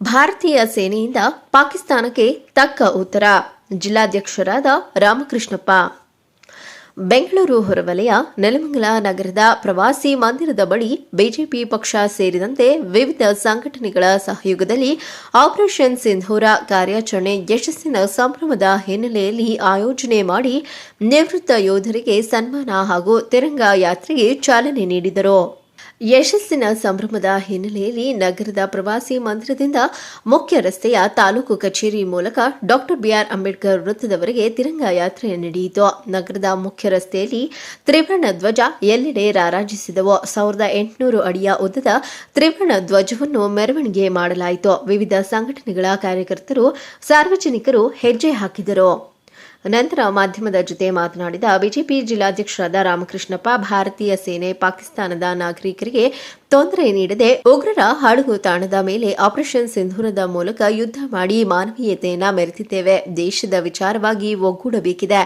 ಭಾರತೀಯ ಸೇನೆಯಿಂದ ಪಾಕಿಸ್ತಾನಕ್ಕೆ ತಕ್ಕ ಉತ್ತರ. ಜಿಲ್ಲಾಧ್ಯಕ್ಷರಾದ ರಾಮಕೃಷ್ಣಪ್ಪ. ಬೆಂಗಳೂರು ಹೊರವಲಯ, ನೆಲಮಂಗಲ ನಗರದ ಪ್ರವಾಸಿ ಮಂದಿರದ ಬಳಿ ಬಿಜೆಪಿ ಪಕ್ಷ ಸೇರಿದಂತೆ ವಿವಿಧ ಸಂಘಟನೆಗಳ ಸಹಯೋಗದಲ್ಲಿ ಆಪರೇಷನ್ ಸಿಂಧೂರ ಕಾರ್ಯಾಚರಣೆ ಯಶಸ್ಸಿನ ಸಂಭ್ರಮದ ಹಿನ್ನೆಲೆಯಲ್ಲಿ ಆಯೋಜನೆ ಮಾಡಿ ನಿವೃತ್ತ ಯೋಧರಿಗೆ ಸನ್ಮಾನ ಹಾಗೂ ತಿರಂಗ ಯಾತ್ರೆಗೆ ಚಾಲನೆ ನೀಡಿದರು. ಯಶಸ್ಸಿನ ಸಂಭ್ರಮದ ಹಿನ್ನೆಲೆಯಲ್ಲಿ ನಗರದ ಪ್ರವಾಸಿ ಮಂದಿರದಿಂದ ಮುಖ್ಯ ರಸ್ತೆಯ ತಾಲೂಕು ಕಚೇರಿ ಮೂಲಕ ಡಾಕ್ಟರ್ ಬಿಆರ್ ಅಂಬೇಡ್ಕರ್ ವೃತ್ತದವರೆಗೆ ತಿರಂಗ ಯಾತ್ರೆ ನಡೆಯಿತು. ನಗರದ ಮುಖ್ಯ ರಸ್ತೆಯಲ್ಲಿ ತ್ರಿವರ್ಣ ಧ್ವಜ ಎಲ್ಲೆಡೆ ರಾರಾಜಿಸಿದವು. ಸಾವಿರದ ಎಂಟುನೂರು ಅಡಿಯ ಉದ್ದದ ತ್ರಿವರ್ಣ ಧ್ವಜವನ್ನು ಮೆರವಣಿಗೆ ಮಾಡಲಾಯಿತು. ವಿವಿಧ ಸಂಘಟನೆಗಳ ಕಾರ್ಯಕರ್ತರು ಸಾರ್ವಜನಿಕರು ಹೆಜ್ಜೆ ಹಾಕಿದರು. ನಂತರ ಮಾಧ್ಯಮದ ಜೊತೆ ಮಾತನಾಡಿದ ಬಿಜೆಪಿ ಜಿಲ್ಲಾಧ್ಯಕ್ಷರಾದ ರಾಮಕೃಷ್ಣಪ್ಪ, ಭಾರತೀಯ ಸೇನೆ, ಪಾಕಿಸ್ತಾನದ ನಾಗರಿಕರಿಗೆ ತೊಂದರೆ ನೀಡದೆ ಉಗ್ರರ ಹಡಗು ತಾಣದ ಮೇಲೆ ಆಪರೇಷನ್ ಸಿಂಧೂರದ ಮೂಲಕ ಯುದ್ಧ ಮಾಡಿ ಮಾನವೀಯತೆಯನ್ನ ಮೆರೆತಿದ್ದೇವೆ ದೇಶದ ವಿಚಾರವಾಗಿ ಒಗ್ಗೂಡಬೇಕಿದೆ.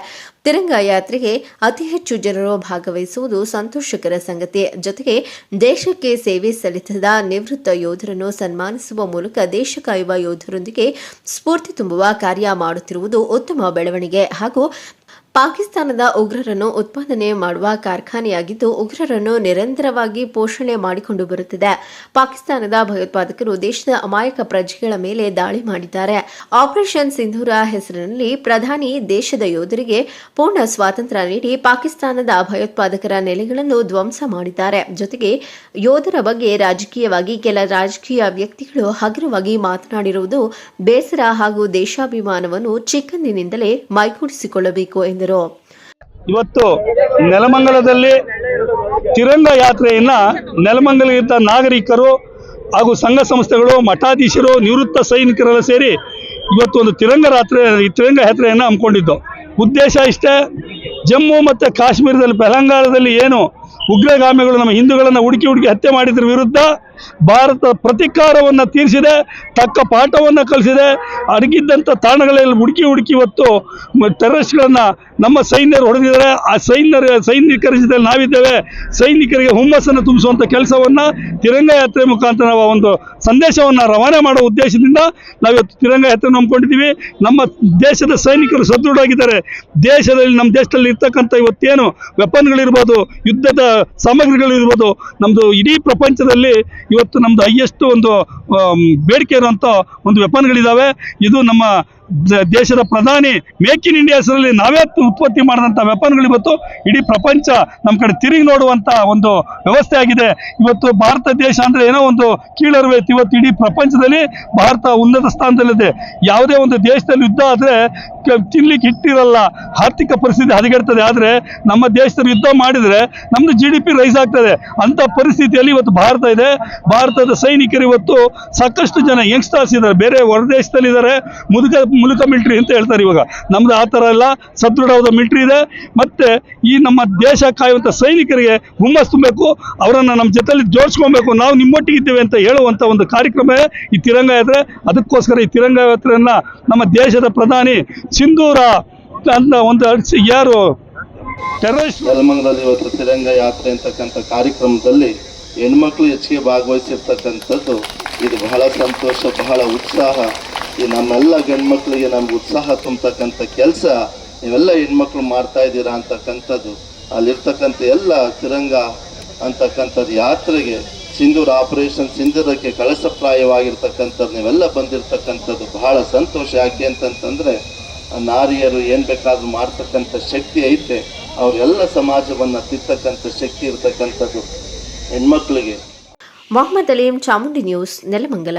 ತಿರಂಗ ಯಾತ್ರೆಗೆ ಅತಿ ಹೆಚ್ಚು ಜನರು ಭಾಗವಹಿಸುವುದು ಸಂತೋಷಕರ ಸಂಗತಿ. ಜೊತೆಗೆ ದೇಶಕ್ಕೆ ಸೇವೆ ಸಲ್ಲಿಸಿದ ನಿವೃತ್ತ ಯೋಧರನ್ನು ಸನ್ಮಾನಿಸುವ ಮೂಲಕ ದೇಶ ಕಾಯುವ ಯೋಧರೊಂದಿಗೆ ಸ್ಫೂರ್ತಿ ತುಂಬುವ ಕಾರ್ಯ ಮಾಡುತ್ತಿರುವುದು ಉತ್ತಮ ಬೆಳವಣಿಗೆ ಹಾಗೂ ಪಾಕಿಸ್ತಾನದ ಉಗ್ರರನ್ನು ಉತ್ಪಾದನೆ ಮಾಡುವ ಕಾರ್ಖಾನೆಯಾಗಿದ್ದು, ಉಗ್ರರನ್ನು ನಿರಂತರವಾಗಿ ಪೋಷಣೆ ಮಾಡಿಕೊಂಡು ಬರುತ್ತಿದೆ. ಪಾಕಿಸ್ತಾನದ ಭಯೋತ್ಪಾದಕರು ದೇಶದ ಅಮಾಯಕ ಪ್ರಜೆಗಳ ಮೇಲೆ ದಾಳಿ ಮಾಡಿದ್ದಾರೆ. ಆಪರೇಷನ್ ಸಿಂಧೂರ ಹೆಸರಿನಲ್ಲಿ ಪ್ರಧಾನಿ ದೇಶದ ಯೋಧರಿಗೆ ಪೂರ್ಣ ಸ್ವಾತಂತ್ರ್ಯ ನೀಡಿ ಪಾಕಿಸ್ತಾನದ ಭಯೋತ್ಪಾದಕರ ನೆಲೆಗಳನ್ನು ಧ್ವಂಸ ಮಾಡಿದ್ದಾರೆ. ಜೊತೆಗೆ ಯೋಧರ ಬಗ್ಗೆ ರಾಜಕೀಯವಾಗಿ ಕೆಲ ರಾಜಕೀಯ ವ್ಯಕ್ತಿಗಳು ಹಗುರವಾಗಿ ಮಾತನಾಡಿರುವುದು ಬೇಸರ ಹಾಗೂ ದೇಶಾಭಿಮಾನವನ್ನು ಚಿಕ್ಕಂದಿನಿಂದಲೇ ಮೈಗೂಡಿಸಿಕೊಳ್ಳಬೇಕು ಎಂದರು ಇವತ್ತು ನೆಲಮಂಗಲದಲ್ಲಿ ತಿರಂಗ ಯಾತ್ರೆಯನ್ನ ನೆಲಮಂಗಲದ ನಾಗರಿಕರು ಹಾಗೂ ಸಂಘ ಸಂಸ್ಥೆಗಳು, ಮಠಾಧೀಶರು, ನಿವೃತ್ತ ಸೈನಿಕರೆಲ್ಲ ಸೇರಿ ಇವತ್ತು ಒಂದು ತಿರಂಗ ರಾತ್ರಿ ತಿರಂಗ ಯಾತ್ರೆಯನ್ನು ಹಮ್ಮಿಕೊಂಡಿದ್ದು. ಉದ್ದೇಶ ಇಷ್ಟೇ, ಜಮ್ಮು ಮತ್ತು ಕಾಶ್ಮೀರದಲ್ಲಿ ತೆಲಂಗಾಣದಲ್ಲಿ ಏನು ಉಗ್ರಗಾಮಿಗಳು ನಮ್ಮ ಹಿಂದೂಗಳನ್ನು ಹುಡುಕಿ ಹುಡುಕಿ ಹತ್ಯೆ ಮಾಡಿದ್ರ ವಿರುದ್ಧ ಭಾರತ ಪ್ರತಿಕಾರವನ್ನು ತೀರಿಸಿದೆ, ತಕ್ಕ ಪಾಠವನ್ನು ಕಲಿಸಿದೆ. ಅಡಗಿದ್ದಂಥ ತಾಣಗಳಲ್ಲಿ ಹುಡುಕಿ ಹುಡುಕಿ ಇವತ್ತು ಟೆರರಿಸ್ಟ್ಗಳನ್ನು ನಮ್ಮ ಸೈನ್ಯರು ಹೊಡೆದಿದ್ದಾರೆ. ಆ ಸೈನ್ಯರ, ಸೈನಿಕರ ಜೊತೆ ನಾವಿದ್ದೇವೆ. ಸೈನಿಕರಿಗೆ ಹುಮ್ಮಸ್ಸನ್ನು ತುಂಬಿಸುವಂಥ ಕೆಲಸವನ್ನು ತಿರಂಗ ಯಾತ್ರೆ ಮುಖಾಂತರ ನಾವು ಒಂದು ಸಂದೇಶವನ್ನು ರವಾನೆ ಮಾಡೋ ಉದ್ದೇಶದಿಂದ ನಾವಿವತ್ತು ತಿರಂಗ ಯಾತ್ರೆ ನಂಬ್ಕೊಂಡಿದ್ದೀವಿ ನಮ್ಮ ದೇಶದ ಸೈನಿಕರು ಸದೃಢವಾಗಿದ್ದಾರೆ ದೇಶದಲ್ಲಿ, ನಮ್ಮ ದೇಶದಲ್ಲಿ ಇರ್ತಕ್ಕಂಥ ಇವತ್ತೇನು ವೆಪನ್ಗಳಿರ್ಬೋದು ಯುದ್ಧದ ಸಾಮಗ್ರಿಗಳಿರ್ಬೋದು ನಮ್ಮದು ಇಡೀ ಪ್ರಪಂಚದಲ್ಲಿ ಇವತ್ತು ನಮ್ದು ಹೈಯೆಸ್ಟ್ ಒಂದು ಬೇಡಿಕೆ ಇರುವಂಥ ಒಂದು ವೆಪನ್ಗಳಿದ್ದಾವೆ ಇದು ನಮ್ಮ ದೇಶದ ಪ್ರಧಾನಿ ಮೇಕ್ ಇನ್ ಇಂಡಿಯಾ ಹೆಸರಲ್ಲಿ ನಾವೇ ಉತ್ಪತ್ತಿ ಮಾಡಿದಂಥ ವೆಪನ್ಗಳು ಇವತ್ತು ಇಡೀ ಪ್ರಪಂಚ ನಮ್ಮ ಕಡೆ ತಿರುಗಿ ನೋಡುವಂಥ ಒಂದು ವ್ಯವಸ್ಥೆ ಆಗಿದೆ. ಇವತ್ತು ಭಾರತ ದೇಶ ಅಂದರೆ ಏನೋ ಒಂದು ಕೀಳರಿವೆ. ಇವತ್ತು ಇಡೀ ಪ್ರಪಂಚದಲ್ಲಿ ಭಾರತ ಉನ್ನತ ಸ್ಥಾನದಲ್ಲಿದೆ. ಯಾವುದೇ ಒಂದು ದೇಶದಲ್ಲಿ ಯುದ್ಧ ಆದರೆ ತಿನ್ಲಿಕ್ಕೆ ಇಟ್ಟಿರಲ್ಲ ಆರ್ಥಿಕ ಪರಿಸ್ಥಿತಿ ಹದಗೆಡ್ತದೆ. ಆದರೆ ನಮ್ಮ ದೇಶದಲ್ಲಿ ಯುದ್ಧ ಮಾಡಿದರೆ ನಮ್ಮದು ಜಿ ರೈಸ್ ಆಗ್ತದೆ. ಅಂಥ ಪರಿಸ್ಥಿತಿಯಲ್ಲಿ ಇವತ್ತು ಭಾರತ ಇದೆ. ಭಾರತದ ಸೈನಿಕರು ಇವತ್ತು ಸಾಕಷ್ಟು ಜನ ಯಂಗ್ಸ್ಟರ್ಸ್ ಇದ್ದಾರೆ. ಬೇರೆ ಹೊರ ದೇಶದಲ್ಲಿದ್ದಾರೆ. ಮುದುಕ ಮುಲುಕ ಮಿಲ್ಟ್ರಿ ಅಂತ ಹೇಳ್ತಾರೆ ಇವಾಗ. ನಮ್ದು ಆ ಥರ ಎಲ್ಲ ಸದೃಢವಾದ ಮಿಲ್ಟ್ರಿ ಇದೆ. ಮತ್ತೆ ಈ ನಮ್ಮ ದೇಶ ಕಾಯುವಂಥ ಸೈನಿಕರಿಗೆ ಹುಮ್ಮಸ್ ತುಂಬಬೇಕು, ಅವರನ್ನು ನಮ್ಮ ಜೊತೆಲಿ ಜೋಡಿಸ್ಕೊಬೇಕು. ನಾವು ನಿಮ್ಮೊಟ್ಟಿಗಿದ್ದೇವೆ ಅಂತ ಹೇಳುವಂಥ ಒಂದು ಕಾರ್ಯಕ್ರಮ ಈ ತಿರಂಗ ಯಾತ್ರೆ. ಅದಕ್ಕೋಸ್ಕರ ಈ ತಿರಂಗ ಯಾತ್ರೆಯನ್ನು ನಮ್ಮ ದೇಶದ ಪ್ರಧಾನಿ ಸಿಂಧೂರ ಅಂತ ಒಂದು ಯಾರು? ಟೆರರಿಸ್ಟ್ ನೆಲಮಂಗಲದಲ್ಲಿ ಇವತ್ತು ತಿರಂಗ ಯಾತ್ರೆ ಅಂತಕ್ಕಂಥ ಕಾರ್ಯಕ್ರಮದಲ್ಲಿ ಹೆಣ್ಮಕ್ಳು ಹೆಚ್ಚಿಗೆ ಭಾಗವಹಿಸಿರ್ತಕ್ಕಂಥದ್ದು, ಇದು ಬಹಳ ಸಂತೋಷ, ಬಹಳ ಉತ್ಸಾಹ. ಈ ನಮ್ಮೆಲ್ಲ ಗಂಡ್ಮಕ್ಳಿಗೆ ನಮ್ಗೆ ಉತ್ಸಾಹ ತುಂಬತಕ್ಕಂಥ ಕೆಲಸ, ನೀವೆಲ್ಲ ಹೆಣ್ಮಕ್ಳು ಮಾಡ್ತಾ ಇದ್ದೀರಾ ಅಂತಕ್ಕಂಥದ್ದು, ಅಲ್ಲಿರ್ತಕ್ಕಂಥ ಎಲ್ಲ ತಿರಂಗ ಅಂತಕ್ಕಂಥದ್ದು ಯಾತ್ರೆಗೆ ಸಿಂಧೂರ ಆಪರೇಷನ್ ಸಿಂಧೂರಕ್ಕೆ ಕಳಸಪ್ರಾಯವಾಗಿರ್ತಕ್ಕಂಥದ್ದು ನೀವೆಲ್ಲ ಬಂದಿರತಕ್ಕಂಥದ್ದು ಬಹಳ ಸಂತೋಷ. ಯಾಕೆ ಅಂತಂತಂದ್ರೆ, ನಾರಿಯರು ಏನು ಬೇಕಾದ್ರೂ ಮಾಡ್ತಕ್ಕಂಥ ಶಕ್ತಿ ಐತೆ. ಅವರೆಲ್ಲ ಸಮಾಜವನ್ನು ತಿರ್ತಕ್ಕಂಥ ಶಕ್ತಿ ಇರತಕ್ಕಂಥದ್ದು ಹೆಣ್ಮಕ್ಳಿಗೆ. ಮೊಹಮ್ಮದ್ ಅಲೀಂ ಚಾಮುಂಡಿ ನ್ಯೂಸ್, ನೆಲಮಂಗಲ.